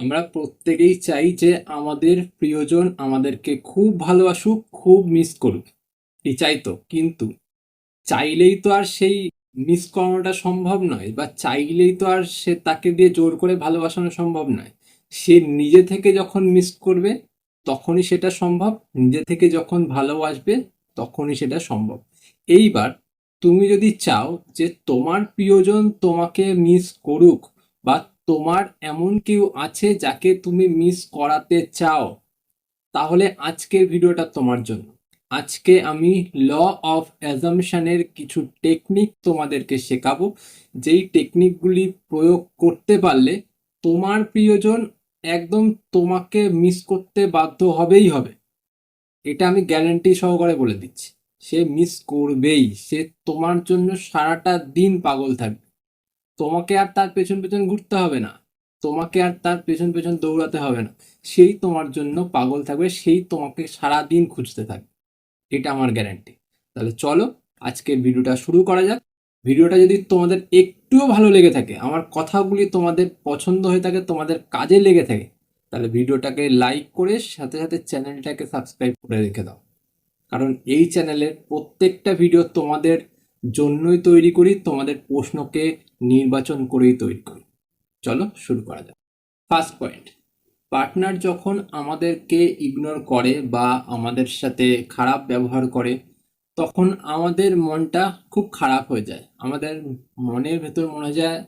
আমরা প্রত্যেকেই চাই যে আমাদের প্রিয়জন আমাদেরকে খুব ভালোবাসুক, খুব মিস করুক। এই চাই তো, কিন্তু চাইলেই তো আর সেই মিস করানোটা সম্ভব নয় বা চাইলেই তো আর সে তাকে দিয়ে জোর করে ভালোবাসানো সম্ভব নয়। সে নিজে থেকে যখন মিস করবে, তখনই সেটা সম্ভব, নিজে থেকে যখন ভালোবাসবে, তখনই সেটা সম্ভব। এইবার তুমি যদি চাও যে তোমার প্রিয়জন তোমাকে মিস করুক বা তোমার এমন কেউ আছে যাকে তুমি মিস করাতে চাও? তাহলে আজকের ভিডিওটা তোমার জন্য। আজকে আমি ল অফ অ্যাজামশানের কিছু টেকনিক তোমাদেরকে শেখাবো। যেই টেকনিকগুলি প্রয়োগ করতে পারলে তোমার প্রিয়জন একদম তোমাকে মিস করতে বাধ্য হবেই হবে। এটা আমি গ্যারান্টি সহকারে বলে দিচ্ছি। সে মিস করবেই। সে তোমার জন্য সারাটা দিন পাগল থাকবে। তোমাকে আর তার পেছন পেছন ঘুরতে হবে না। তোমাকে আর তার পেছন পেছন দৌড়াতে হবে না। সেই তোমার জন্য পাগল থাকবে, সেই তোমাকে সারা দিন খুঁজতে থাকবে। এটা আমার গ্যারান্টি তাহলে চলো, আজকের ভিডিওটা শুরু করা যাক। ভিডিওটা যদি তোমাদের একটুও ভালো লেগে থাকে, আমার কথাগুলি তোমাদের পছন্দ হয়ে থাকে, তোমাদের কাজে লেগে থাকে, তাহলে ভিডিওটাকে লাইক করে সাথে সাথে চ্যানেলটাকে সাবস্ক্রাইব করে রেখে দাও। কারণ এই চ্যানেলের প্রত্যেকটা ভিডিও তোমাদের জন্যই তৈরি করি, তোমাদের প্রশ্নকে নির্বাচন করেই তৈরি করি। চলো শুরু করা যাক। ফার্স্ট পয়েন্ট পার্টনার যখন আমাদেরকে ইগনোর করে বা আমাদের সাথে খারাপ ব্যবহার করে, তখন আমাদের মনটা খুব খারাপ হয়ে যায়। আমাদের মনের ভেতর মনে যায়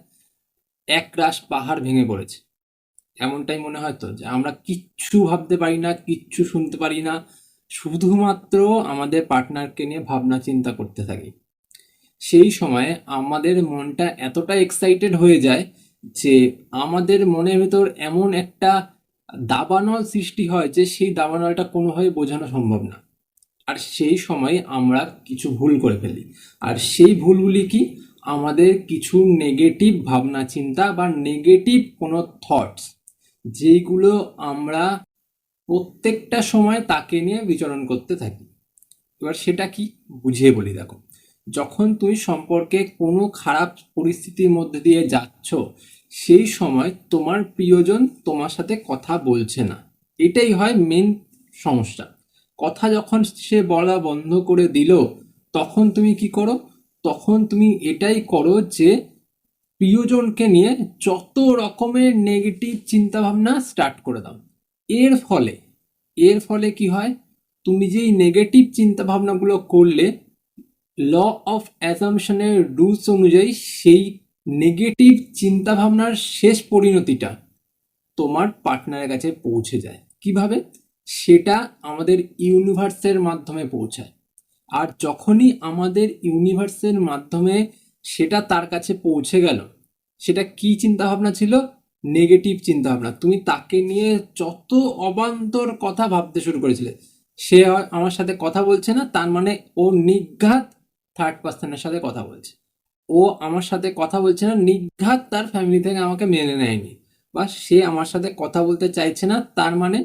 এক রাশ পাহাড় ভেঙে পড়েছে। এমনটাই মনে হয় তো, যে আমরা কিচ্ছু ভাবতে পারি না, কিচ্ছু শুনতে পারি না। শুধুমাত্র আমাদের পার্টনারকে নিয়ে ভাবনা চিন্তা করতে থাকি। সেই সময় আমাদের মনটা এতটা এক্সাইটেড হয়ে যায় যে আমাদের মনের ভেতর এমন একটা দাবানল সৃষ্টি হয় যে সেই দাবানলটা কোনোভাবে বোঝানো সম্ভব না। আর সেই সময় আমরা কিছু ভুল করে ফেলি। আর সেই ভুলগুলি কি? আমাদের কিছু নেগেটিভ ভাবনা, চিন্তা বা নেগেটিভ কোনো থটস যেইগুলো আমরা প্রত্যেকটা সময় তাকে নিয়ে বিচরণ করতে থাকি। এবার সেটা কি? বুঝিয়ে বলি দেখো। যখন তুমি সম্পর্কে কোনো খারাপ পরিস্থিতির মধ্যে দিয়ে যাচ্ছ, সেই সময় তোমার প্রিয়জন তোমার সাথে কথা বলছে না। এটাই হয় মেন সমস্যা। কথা যখন সে বলা বন্ধ করে দিল, তখন তুমি কি করো? তখন তুমি এটাই করো যে প্রিয়জনকে নিয়ে যত রকমের নেগেটিভ চিন্তাভাবনা স্টার্ট করে দাও। এর ফলে এর ফলে কি হয়? তুমি যেই নেগেটিভ চিন্তাভাবনাগুলো করলে ল অফ অ্যাসামশনের রুলস অনুযায়ী সেই নেগেটিভ চিন্তাভাবনার শেষ পরিণতিটা তোমার পার্টনারের কাছে পৌঁছে যায়। কীভাবে? সেটা আমাদের ইউনিভার্সের মাধ্যমে পৌঁছায়। আর যখনই আমাদের ইউনিভার্সের মাধ্যমে সেটা তার কাছে পৌঁছে গেল, সেটা কি চিন্তাভাবনা ছিল? নেগেটিভ চিন্তাভাবনা। তুমি তাকে নিয়ে যত অবান্তর কথা ভাবতে শুরু করেছিলে, সে আমার সাথে কথা বলছে না, তার মানে ও নিঘাত থার্ড পার্সনের সাথে কথা বলছে। ও আমার সাথে কথা বলছে না, নিঘাত তার ফ্যামিলি থেকে আমাকে মেনে নেয়নি। বা সে আমার সাথে কথা বলতে চাইছে না, তার মানে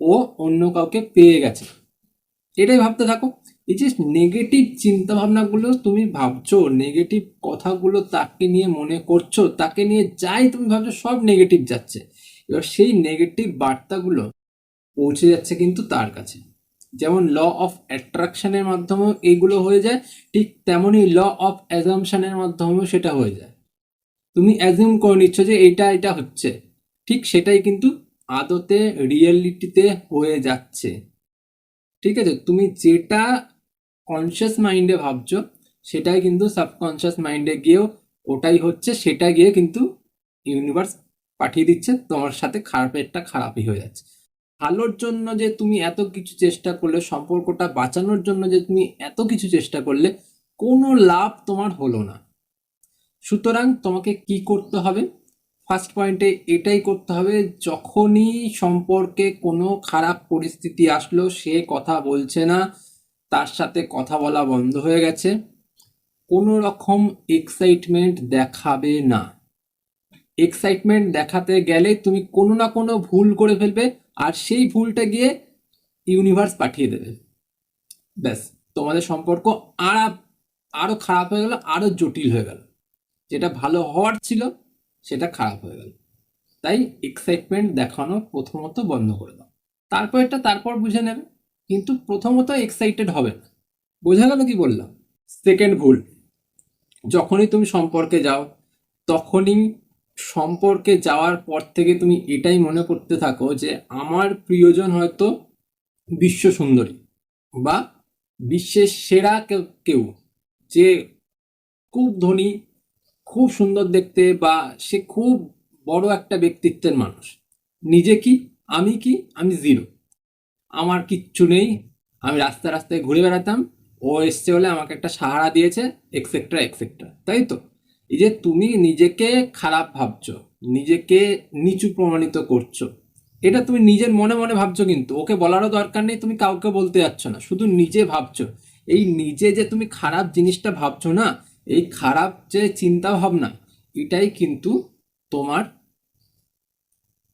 ও অন্য কাউকে পেয়ে গেছে। এটাই ভাবতে থাকো। এই যে নেগেটিভ চিন্তা ভাবনাগুলো তুমি ভাবছ নেগেটিভ কথাগুলো তাকে নিয়ে মনে করছ, তাকে নিয়ে যাই তুমি ভাবছ, সব নেগেটিভ যাচ্ছে। এবার সেই নেগেটিভ বার্তাগুলো পৌঁছে যাচ্ছে কিন্তু তার কাছে। যেমন ল অফ অ্যাট্রাকশনের মাধ্যমেও এইগুলো হয়ে যায়, ঠিক তেমনই ল অফ অ্যাজামশানের মাধ্যমেও সেটা হয়ে যায়। তুমি অ্যাজিউম করে নিচ্ছ যে এইটা এটা হচ্ছে, ঠিক সেটাই কিন্তু আদতে রিয়েলিটিতে হয়ে যাচ্ছে। ঠিক আছে, তুমি যেটা কনসিয়াস মাইন্ডে ভাবছ, সেটাই কিন্তু সাবকনসিয়াস মাইন্ডে গিয়েও ওটাই হচ্ছে, সেটা গিয়ে কিন্তু ইউনিভার্স পাঠিয়ে দিচ্ছে, তোমার সাথে খারাপেরটা খারাপই হয়ে যাচ্ছে। ভালোর জন্য যে তুমি এত কিছু চেষ্টা করলে, সম্পর্কটা বাঁচানোর জন্য যে তুমি এত কিছু চেষ্টা করলে, কোনো লাভ তোমার হলো না। সুতরাং তোমাকে কি করতে হবে? ফার্স্ট পয়েন্টে এটাই করতে হবে, যখনই সম্পর্কে কোনো খারাপ পরিস্থিতি আসলো, সে কথা বলছে না, তার সাথে কথা বলা বন্ধ হয়ে গেছে। কোনো রকম এক্সাইটমেন্ট দেখাবে না। এক্সাইটমেন্ট দেখাতে গেলে তুমি কোনো না কোনো ভুল করে ফেলবে আর সেই ভুলটা গিয়ে ইউনিভার্স পাঠিয়ে দেবে। ব্যাস, তোমাদের সম্পর্ক আর আরও খারাপ হয়ে গেল আরও জটিল হয়ে গেল। যেটা ভালো হওয়ার ছিল, সেটা খারাপ হয়ে গেল। তাই এক্সাইটমেন্ট দেখানো প্রথমত বন্ধ করে দাও। তারপর এটা তারপর বুঝে নেবে, কিন্তু প্রথমত এক্সাইটেড হবে না। বোঝা গেল কি বললাম? সেকেন্ড ভুল। যখনই তুমি সম্পর্কে যাও, তখনই সম্পর্কে যাওয়ার পর থেকে তুমি এটাই মনে করতে থাকো যে আমার প্রিয়জন হয়তো বিশ্ব সুন্দরী বা বিশ্বের সেরা কেউ যে খুব ধনী, খুব সুন্দর দেখতে বা সে খুব বড় একটা ব্যক্তিত্বের মানুষ। নিজে কি? আমি কি? আমি জিরো আমার কিচ্ছু নেই। আমি রাস্তায় রাস্তায় ঘুরে বেড়াতাম। ও এসছে বলে আমাকে একটা সাহারা দিয়েছে এক্সেট্রা এক্সেট্রা তাই তো? এই যে তুমি নিজেকে খারাপ ভাবছ, নিজেকে নিচু প্রমাণিত করছ, এটা তুমি নিজের মনে মনে ভাবছ কিন্তু, ওকে বলারও দরকার নেই, তুমি কাউকে বলতে যাচ্ছ না, শুধু নিজে ভাবছ। এই নিজে যে তুমি খারাপ জিনিসটা ভাবছ না, এই খারাপ যে চিন্তা ভাবনা, এটাই কিন্তু তোমার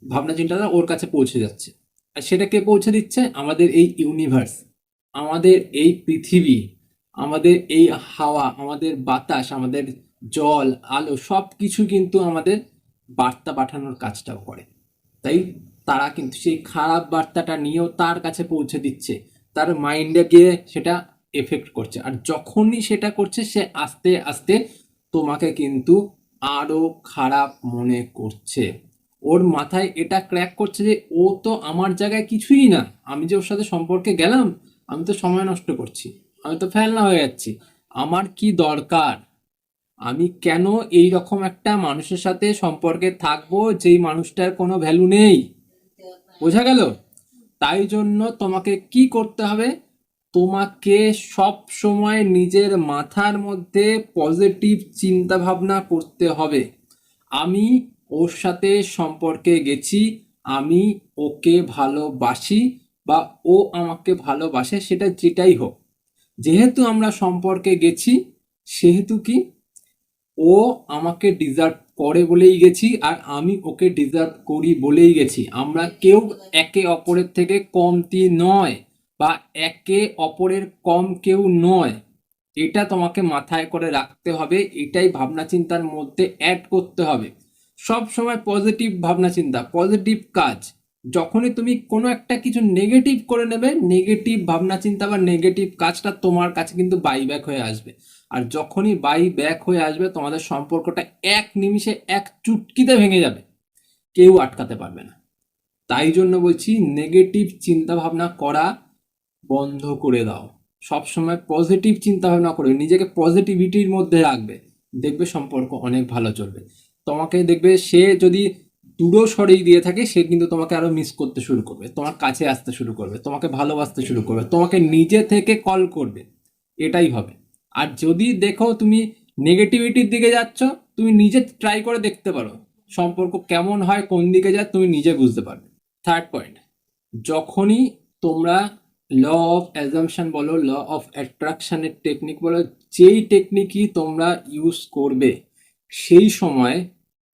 ভাবনা চিন্তাটা ওর কাছে পৌঁছে যাচ্ছে। আর সেটা কে পৌঁছে দিচ্ছে? আমাদের এই ইউনিভার্স আমাদের এই পৃথিবী, আমাদের এই হাওয়া, আমাদের বাতাস, আমাদের জল, আলো সব কিছু কিন্তু আমাদের বার্তা পাঠানোর কাজটাও করে। তাই তারা কিন্তু সেই খারাপ বার্তাটা নিয়েও তার কাছে পৌঁছে দিচ্ছে। তার মাইন্ডে গিয়ে সেটা এফেক্ট করছে। আর যখনই সেটা করছে, সে আস্তে আস্তে তোমাকে কিন্তু আরও খারাপ মনে করছে। ওর মাথায় এটা ক্র্যাক করছে যে, ও তো আমার জায়গায় কিছুই না। আমি যে ওর সাথে সম্পর্কে গেলাম, আমি তো সময় নষ্ট করছি। আমি তো ফেলনা হয়ে যাচ্ছি। আমার কি দরকার? আমি কেন এই রকম একটা মানুষের সাথে সম্পর্কে থাকব যেই মানুষটার কোনো ভ্যালু নেই? বোঝা গেল? তাই জন্য তোমাকে কি করতে হবে? তোমাকে সব সময় নিজের মাথার মধ্যে পজিটিভ চিন্তা ভাবনা করতে হবে। আমি ওর সাথে সম্পর্কে গেছি, আমি ওকে ভালোবাসি বা ও আমাকে ভালোবাসে, সেটা যেটাই হোক। যেহেতু আমরা সম্পর্কে গেছি, সেহেতু কি? ও আমাকে ডিজার্ভ করে বলেই গেছি আর আমি ওকে ডিজার্ভ করি বলেই গেছি। আমরা কেউ একে অপরের থেকে কমতি নয় বা একে অপরের কম কেউ নয়। এটা তোমাকে মাথায় করে রাখতে হবে, এটাই ভাবনা চিন্তার মধ্যে অ্যাড করতে হবে। সব সময় পজিটিভ ভাবনা চিন্তা পজিটিভ কাজ। যখনই তুমি কোনো একটা কিছু নেগেটিভ করে নেবে নেগেটিভ ভাবনা, চিন্তা বা নেগেটিভ কাজটা তোমার কাছে কিন্তু বাই ব্যাক হয়ে আসবে। আর যখনই বাই ব্যাক হয়ে আসবে, তোমাদের সম্পর্কটা এক নিমিষে, এক চুটকিতে ভেঙে যাবে। কেউ আটকাতে পারবে না। তাই জন্য বলছি নেগেটিভ চিন্তা ভাবনা করা বন্ধ করে দাও। সবসময় পজিটিভ চিন্তা ভাবনা করবে নিজেকে পজিটিভিটির মধ্যে রাখবে। দেখবে সম্পর্ক অনেক ভালো চলবে। তোমাকে দেখবে সে যদি দূরও সরেই দিয়ে থাকে, সে কিন্তু তোমাকে আরও মিস করতে শুরু করবে। তোমার কাছে আসতে শুরু করবে, তোমাকে ভালোবাসতে শুরু করবে, তোমাকে নিজে থেকে কল করবে। এটাই হবে। আর যদি দেখো তুমি নেগেটিভিটির দিকে যাচ্ছ, তুমি নিজে ট্রাই করে দেখতে পারো, সম্পর্ক কেমন হয়, কোন দিকে যায়, তুমি নিজে বুঝতে পারবে। থার্ড পয়েন্ট যখনই তোমরা ল অফ অ্যাজামশন বলো ল অফ অ্যাট্রাকশানের টেকনিক বলো, যেই টেকনিকই তোমরা ইউজ করবে, সেই সময়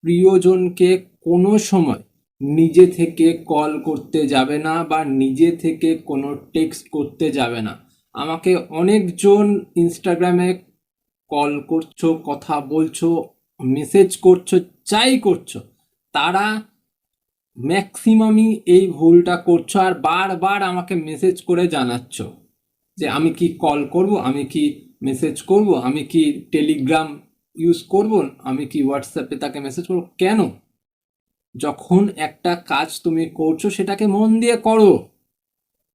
প্রিয়জনকে কোনো সময় নিজে থেকে কল করতে যাবে না বা নিজে থেকে কোনো টেক্সট করতে যাবে না। আমাকে অনেকজন ইনস্টাগ্রামে কল করছ, কথা বলছো মেসেজ করছ, যাই করছ, তারা ম্যাক্সিমামই এই ভুলটা করছ আর বারবার আমাকে মেসেজ করে জানাচ্ছ যে আমি কি কল করব, আমি কি মেসেজ করব, আমি কি টেলিগ্রাম ইউজ করব, আমি কি হোয়াটসঅ্যাপে তাকে মেসেজ করব, কেন? যখন একটা কাজ তুমি করছ, সেটাকে মন দিয়ে করো।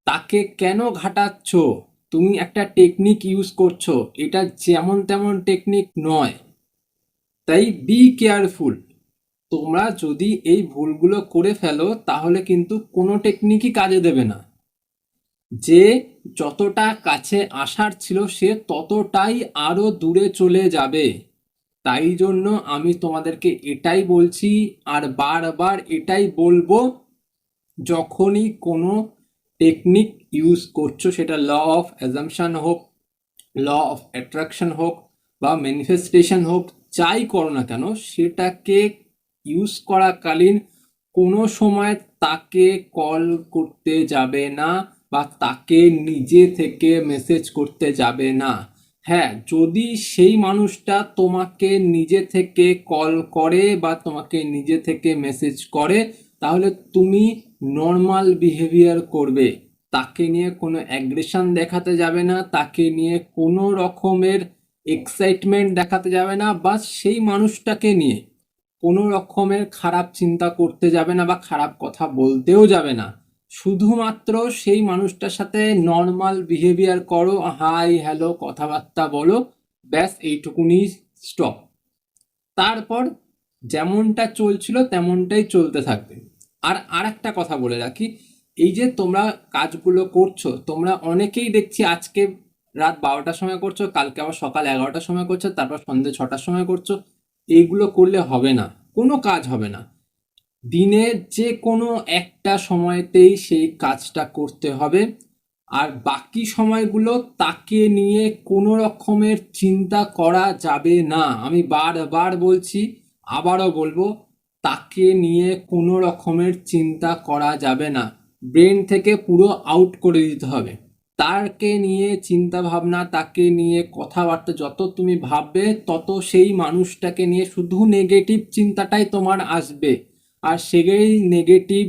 তাকে কেন ঘাটাচ্ছ? তুমি একটা টেকনিক ইউজ করছ। এটা যেমন তেমন টেকনিক নয়। তাই বি কেয়ারফুল তোমরা যদি এই ভুলগুলো করে ফেলো, তাহলে কিন্তু কোনো টেকনিকই কাজে দেবে না। যে যতটা কাছে আসার ছিল, সে ততটাই আরও দূরে চলে যাবে। তাই জন্য আমি তোমাদেরকে এটাই বলছি আর বারবার এটাই বলব, যখনই কোনো টেকনিক ইউজ করছ, সেটা ল অফ অ্যাজামশান হোক ল অফ অ্যাট্রাকশন হোক বা ম্যানিফেস্টেশন হোক, যাই করো না কেন, সেটাকে ইউজ করাকালীন কোনো সময় তাকে কল করতে যাবে না বা তাকে নিজে থেকে মেসেজ করতে যাবে না। হ্যাঁ যদি সেই মানুষটা তোমাকে নিজে থেকে কল করে বা তোমাকে নিজে থেকে মেসেজ করে, তাহলে তুমি নর্মাল বিহেভিয়ার করবে। তাকে নিয়ে কোনো অ্যাগ্রেশন দেখাতে যাবে না, তাকে নিয়ে কোনো রকমের এক্সাইটমেন্ট দেখাতে যাবে না, বা সেই মানুষটাকে নিয়ে কোনো রকমের খারাপ চিন্তা করতে যাবে না বা খারাপ কথা বলতেও যাবে না। শুধুমাত্র সেই মানুষটার সাথে নর্মাল বিহেভিয়ার করো হাই হ্যালো কথাবার্তা বলো, ব্যাস এইটুকুনি স্টপ তারপর যেমনটা চলছিল তেমনটাই চলতে থাকবে। আর আরেকটা কথা বলে রাখি, এই যে তোমরা কাজগুলো করছ, তোমরা অনেকেই দেখছি আজকে রাত বারোটার সময় করছ, কালকে আবার সকাল এগারোটার সময় করছ, তারপর সন্ধ্যে ছটার সময় করছ এইগুলো করলে হবে না, কোনো কাজ হবে না। দিনের যে কোনো একটা সময়তেই সেই কাজটা করতে হবে। আর বাকি সময়গুলো তাকে নিয়ে কোনো রকমের চিন্তা করা যাবে না। আমি বারবার বলছি, আবারও বলব, তাকে নিয়ে কোনো রকমের চিন্তা করা যাবে না। ব্রেন থেকে পুরো আউট করে দিতে হবে। তাকে নিয়ে চিন্তা ভাবনা তাকে নিয়ে কথাবার্তা যত তুমি ভাববে, তত সেই মানুষটাকে নিয়ে শুধু নেগেটিভ চিন্তাটাই তোমার আসবে। আর সেই নেগেটিভ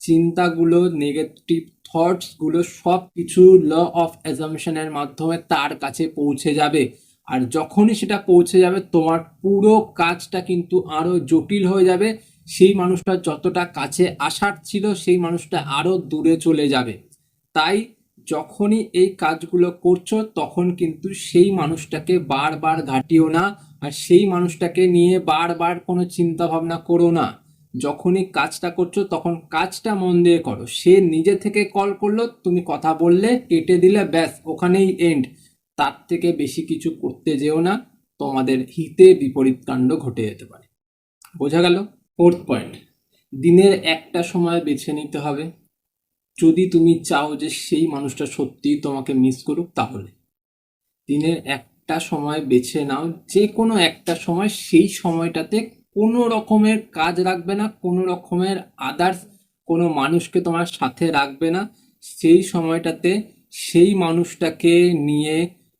চিন্তাগুলো নেগেটিভ থটসগুলো সব কিছু ল অফ অ্যাজামশনের মাধ্যমে তার কাছে পৌঁছে যাবে। আর যখনই সেটা পৌঁছে যাবে, তোমার পুরো কাজটা কিন্তু আরও জটিল হয়ে যাবে। সেই মানুষটা যতটা কাছে আসার ছিল, সেই মানুষটা আরও দূরে চলে যাবে। তাই যখনই এই কাজগুলো করছ, তখন কিন্তু সেই মানুষটাকে বারবার ঘাটিও না, আর সেই মানুষটাকে নিয়ে বারবার কোনো চিন্তা ভাবনা করো না। যখনই কাজটা করছ, তখন কাজটা মন দিয়ে করো। সে নিজে থেকে কল করল, তুমি কথা বললে, কেটে দিলে, ব্যাস, ওখানেই এন্ড তার থেকে বেশি কিছু করতে যেও না, তোমাদের হিতে বিপরীত কাণ্ড ঘটে যেতে পারে। বোঝা গেল? ফোর্থ পয়েন্ট দিনের একটা সময় বেছে নিতে হবে। যদি তুমি চাও যে সেই মানুষটা সত্যিই তোমাকে মিস করুক, তাহলে। দিনের একটা সময় বেছে নাও যে কোনো একটা সময় সেই সময়টাতে কোনো রকমের কাজ রাখবে না, কোনো রকমের আদার্স কোনো মানুষকে তোমার সাথে রাখবে না। সেই সময়টাতে সেই মানুষটাকে নিয়ে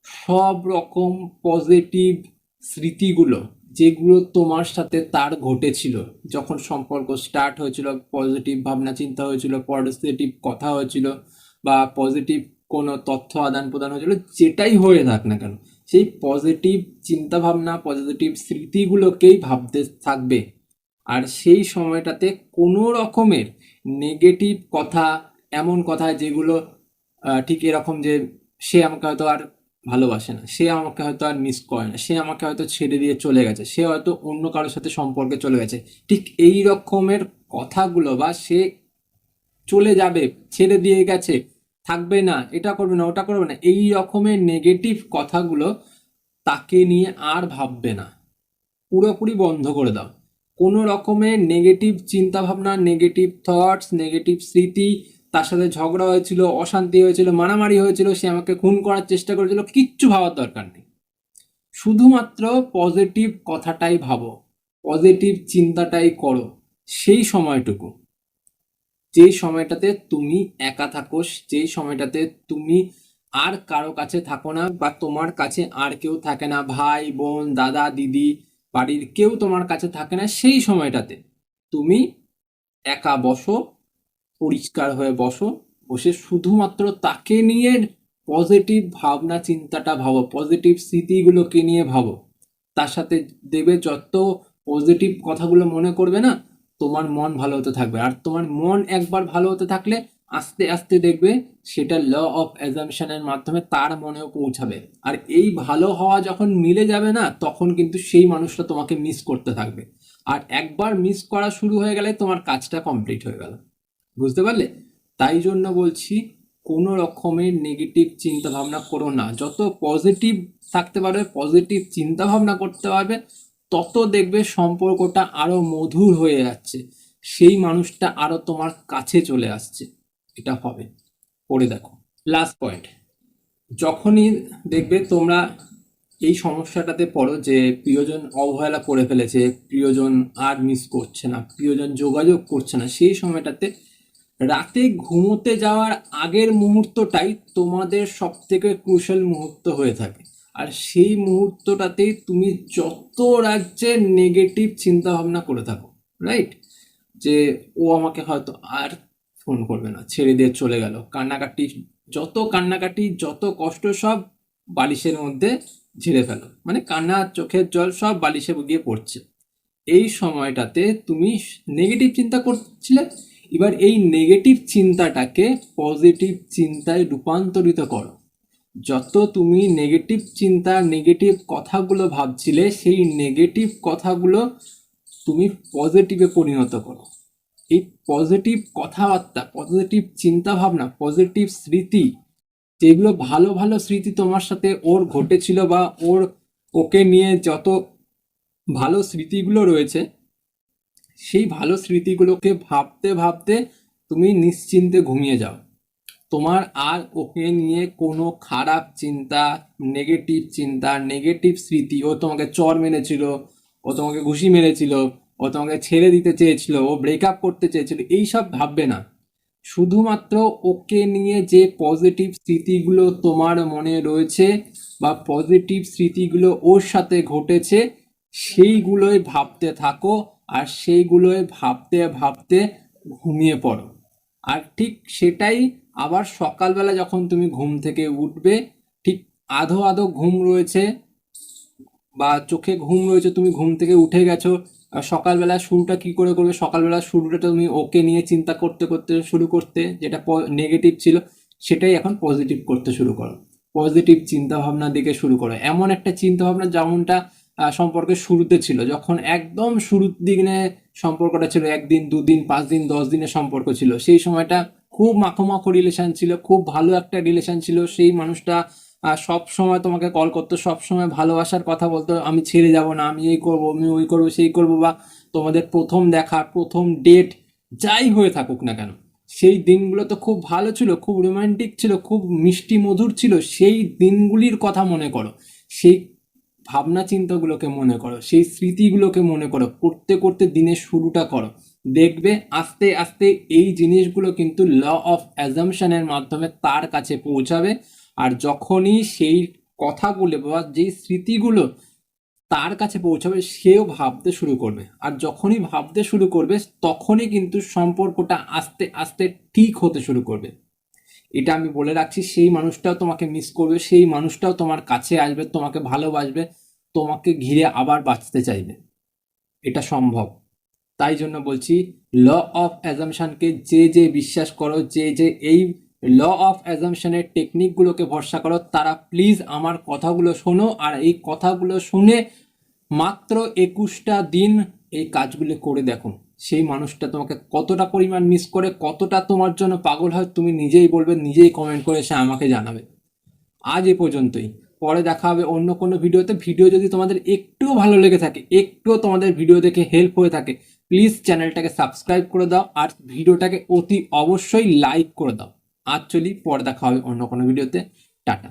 সব রকম পজিটিভ স্মৃতিগুলো, যেগুলো তোমার সাথে তার ঘটেছিল, যখন সম্পর্ক স্টার্ট হয়েছিল পজিটিভ ভাবনা চিন্তা হয়েছিল পজিটিভ কথা হয়েছিল, বা পজিটিভ কোনো তথ্য আদান প্রদান হয়েছিল, যেটাই হয়ে থাক না কেন সেই পজিটিভ চিন্তা ভাবনা পজিটিভ স্মৃতিগুলোকেই ভাবতে থাকবে। আর সেই সময়টাতে কোনো রকমের নেগেটিভ কথা, এমন কথা যেগুলো ঠিক এরকম যে সে আমাকে হয়তো আর ভালোবাসে না, সে আমাকে হয়তো আর মিস করে না, সে আমাকে হয়তো ছেড়ে দিয়ে চলে গেছে, সে হয়তো অন্য কারোর সাথে সম্পর্কে চলে গেছে। ঠিক এই রকমের কথাগুলো বা সে চলে যাবে, ছেড়ে দিয়ে গেছে থাকবে না, এটা করবে না, ওটা করবে না, এই রকমের নেগেটিভ কথাগুলো তাকে নিয়ে আর ভাববে না। পুরোপুরি বন্ধ করে দাও। কোনো রকমের নেগেটিভ চিন্তাভাবনা নেগেটিভ থটস নেগেটিভ স্মৃতি, তার সাথে ঝগড়া হয়েছিল, অশান্তি হয়েছিল, মারামারি হয়েছিল, সে আমাকে খুন করার চেষ্টা করেছিল, কিচ্ছু ভাবার দরকার নেই। শুধুমাত্র পজিটিভ কথাটাই ভাবো পজিটিভ চিন্তাটাই করো, সেই সময়টুকু। যেই সময়টাতে তুমি একা থাকো যেই সময়টাতে তুমি আর কারও কাছে থাকো না বা তোমার কাছে আর কেউ থাকে না, ভাই, বোন, দাদা, দিদি, বাড়ির কেউ তোমার কাছে থাকে না, সেই সময়টাতে তুমি একা বসো, পরিষ্কার হয়ে বসো, বসে শুধুমাত্র তাকে নিয়ে পজিটিভ ভাবনা, চিন্তাটা ভাবো পজিটিভ স্মৃতিগুলোকে নিয়ে ভাবো। তার সাথে দেবে যত পজিটিভ কথাগুলো মনে করবে না তোমার মন ভালো হতে থাকবে। আর তোমার মন একবার ভালো হতে থাকলে আস্তে আস্তে দেখবে সেটা ল অফ অ্যাজামশনের মাধ্যমে তার মনেও পৌঁছাবে। আর এই ভালো হওয়া যখন মিলে যাবে না, তখন কিন্তু সেই মানুষটা তোমাকে মিস করতে থাকবে। আর একবার মিস করা শুরু হয়ে গেলে তোমার কাজটা কমপ্লিট হয়ে গেল। বুঝতে পারলে? তাই জন্য বলছি, কোনো রকমের নেগেটিভ চিন্তা ভাবনা করো না। যত পজিটিভ থাকতে পারবে পজিটিভ চিন্তা ভাবনা করতে পারবে তত দেখবে সম্পর্কটা আরও মধুর হয়ে যাচ্ছে। সেই মানুষটা আরও তোমার কাছে চলে আসছে। এটা হবে। পড়ে দেখো। লাস্ট পয়েন্ট যখনই দেখবে তোমরা এই সমস্যাটাতে পড়ো যে প্রিয়জন অবহেলা করে ফেলেছে, প্রিয়জন আর মিস করছে না, প্রিয়জন যোগাযোগ করছে না, সেই সময়টাতে রাতে ঘুমোতে যাওয়ার আগের মুহূর্তটাই তোমাদের সব থেকে ক্রুশাল মুহূর্ত হয়ে থাকে। আর সেই মুহূর্তটাতেই তুমি যত রাজ্যে নেগেটিভ চিন্তা ভাবনা করে থাকো রাইট যে ও আমাকে হয়তো আর ফোন করবে না, ছেড়ে দিয়ে চলে গেল। কান্নাকাটি, যত কান্নাকাটি, যত কষ্ট, সব বালিশের মধ্যে ঝেড়ে ফেলো। মানে কান্না, চোখের জল, সব বালিশে গিয়ে পড়ছে। এই সময়টাতে তুমি নেগেটিভ চিন্তা করছিলে, এবার এই নেগেটিভ চিন্তাটাকে পজিটিভ চিন্তায় রূপান্তরিত করো। যত তুমি নেগেটিভ চিন্তা নেগেটিভ কথাগুলো ভাবছিলে, সেই নেগেটিভ কথাগুলো তুমি পজিটিভে পরিণত করো। এই পজিটিভ কথাবার্তা পজিটিভ চিন্তা ভাবনা পজিটিভ স্মৃতি, যেগুলো ভালো ভালো স্মৃতি তোমার সাথে ওর ঘটেছিল বা ওর, ওকে নিয়ে যত ভালো স্মৃতিগুলো রয়েছে, সেই ভালো স্মৃতিগুলোকে ভাবতে ভাবতে তুমি নিশ্চিন্তে ঘুমিয়ে যাও। তোমার আর ওকে নিয়ে কোনো খারাপ চিন্তা নেগেটিভ চিন্তা নেগেটিভ স্মৃতি, ও তোমাকে চর মেরেছিল, ও তোমাকে ঘুষি মেরেছিল, ও তোমাকে ছেড়ে দিতে চেয়েছিল, ও ব্রেকআপ করতে চেয়েছিল, এইসব ভাববে না। শুধুমাত্র ওকে নিয়ে যে পজিটিভ স্মৃতিগুলো তোমার মনে রয়েছে বা পজিটিভ স্মৃতিগুলো ওর সাথে ঘটেছে, সেইগুলোই ভাবতে থাকো আর সেইগুলোই ভাবতে ভাবতে ঘুমিয়ে পড়ো। আর ঠিক সেটাই আবার সকালবেলা যখন তুমি ঘুম থেকে উঠবে, ঠিক আধো আধো ঘুম রয়েছে, বা চোখে ঘুম রয়েছে, তুমি ঘুম থেকে উঠে গেছো সকালবেলা শুরুটা কি করে করবে? সকালবেলা শুরুটা তুমি ওকে নিয়ে চিন্তা করতে করতে শুরু করতে, যেটা নেগেটিভ ছিল, সেটাই এখন পজিটিভ করতে শুরু করো। পজিটিভ চিন্তা ভাবনার দিকে শুরু করো। এমন একটা চিন্তা ভাবনা যেমনটা সম্পর্কে শুরুতে ছিল, যখন একদম শুরুর দিনে সম্পর্কটা ছিল, একদিন, দুদিন, পাঁচ দিন, দশ দিনের সম্পর্ক ছিল, সেই সময়টা খুব মাখো রিলেশন ছিল, খুব ভালো একটা রিলেশন ছিল। সেই মানুষটা সব সময় তোমাকে কল করতো সব সময় ভালোবাসার কথা বলতো, আমি ছেড়ে যাব না, আমি এই করব, আমি ওই করব, সেই করব বা তোমাদের প্রথম দেখা, প্রথম ডেট যাই হয়ে থাকুক না কেন। সেই দিনগুলো তো খুব ভালো ছিল, খুব রোমান্টিক ছিল, খুব মিষ্টি মধুর ছিল, সেই দিনগুলির কথা মনে করো। সেই ভাবনা চিন্তাগুলোকে মনে করো, সেই স্মৃতিগুলোকে মনে করো, করতে করতে দিনের শুরুটা করো। দেখবে আস্তে আস্তে এই জিনিসগুলো কিন্তু ল অফ অ্যাজামশনের মাধ্যমে তার কাছে পৌঁছাবে। আর যখনই সেই কথাগুলো বা যেই স্মৃতিগুলো তার কাছে পৌঁছাবে, সেও ভাবতে শুরু করবে। আর যখনই ভাবতে শুরু করবে, তখনই কিন্তু সম্পর্কটা আস্তে আস্তে ঠিক হতে শুরু করবে। এটা আমি বলে রাখছি, সেই মানুষটাও তোমাকে মিস করবে, সেই মানুষটাও তোমার কাছে আসবে, তোমাকে ভালোবাসবে, তোমাকে ঘিরে আবার বাঁচতে চাইবে। এটা সম্ভব। তাই জন্য বলছি, ল অফ অ্যাজামশানকে যে যে বিশ্বাস করো, যে যে এই ল অফ অ্যাজামশানের টেকনিকগুলোকে ভরসা করো, তারা প্লিজ আমার কথাগুলো শোনো আর এই কথাগুলো শুনে মাত্র একুশটা দিন এই কাজগুলো করে দেখো। সেই মানুষটা তোমাকে কতটা পরিমাণ মিস করে, কতটা তোমার জন্য পাগল হয়, তুমি নিজেই বলবে, নিজেই কমেন্ট করে সে আমাকে জানাবে। আজ এ পর্যন্তই। পরে দেখা হবে অন্য কোনো ভিডিওতে। ভিডিও যদি তোমাদের একটুও ভালো লেগে থাকে, একটুও তোমাদের ভিডিও দেখে হেল্প হয়ে থাকে প্লিজ চ্যানেলটাকে সাবস্ক্রাইব করে দাও আর ভিডিওটাকে অতি অবশ্যই লাইক করে দাও। আজ চলি, পরে দেখা হবে অন্য কোনো ভিডিওতে। টাটা।